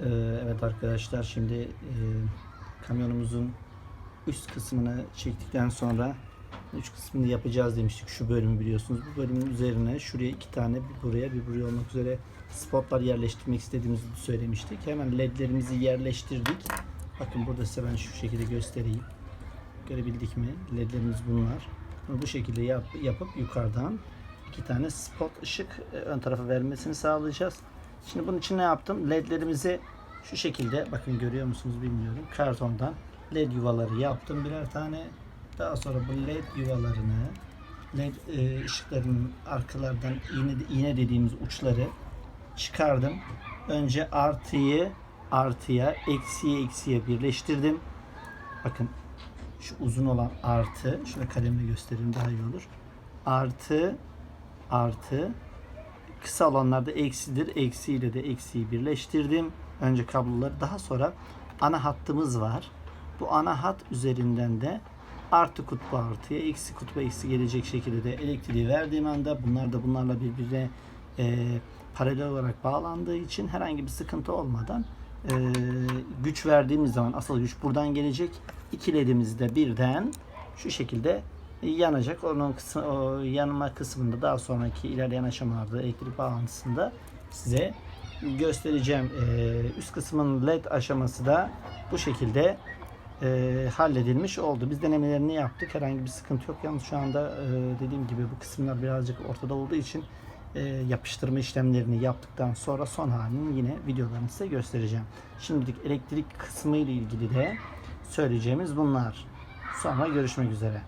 Ee, evet arkadaşlar şimdi e, kamyonumuzun üst kısmını çektikten sonra üç kısmını yapacağız demiştik şu bölümü biliyorsunuz. Bu bölümün üzerine şuraya iki tane bir buraya bir buraya olmak üzere spotlar yerleştirmek istediğimizi söylemiştik. Hemen ledlerimizi yerleştirdik. Bakın burada size ben şu şekilde göstereyim. Görebildik mi? Ledlerimiz bunlar. Bu şekilde yap, yapıp yukarıdan iki tane spot ışık e, ön tarafa vermesini sağlayacağız. Şimdi bunun için ne yaptım? Ledlerimizi şu şekilde bakın görüyor musunuz bilmiyorum. Kartondan led yuvaları yaptım birer tane. Daha sonra bu led yuvalarını led e, ışıkların arkalardan iğne, iğne dediğimiz uçları çıkardım. Önce artıyı artıya, eksiye eksiye birleştirdim. Bakın şu uzun olan artı, şöyle kalemle göstereyim daha iyi olur. Artı, artı, kısa olanlarda eksidir. Eksiyle de eksiyi birleştirdim. Önce kabloları daha sonra ana hattımız var. Bu ana hat üzerinden de artı kutbu artıya, eksi kutbu eksi gelecek şekilde de elektriği verdiğim anda bunlar da bunlarla birbirine e, paralel olarak bağlandığı için herhangi bir sıkıntı olmadan e, güç verdiğimiz zaman asıl güç buradan gelecek. İki ledimiz de birden şu şekilde yanacak. Onun kısmı, o yanma kısmında daha sonraki ilerleyen aşamalarda elektrik bağlantısında size göstereceğim. E, üst kısmın led aşaması da bu şekilde e, halledilmiş oldu. Biz denemelerini yaptık. Herhangi bir sıkıntı yok. Yalnız şu anda e, dediğim gibi bu kısımlar birazcık ortada olduğu için e, yapıştırma işlemlerini yaptıktan sonra son halini yine videolarını size göstereceğim. Şimdilik elektrik kısmı ile ilgili de söyleyeceğimiz bunlar. Sonra görüşmek üzere.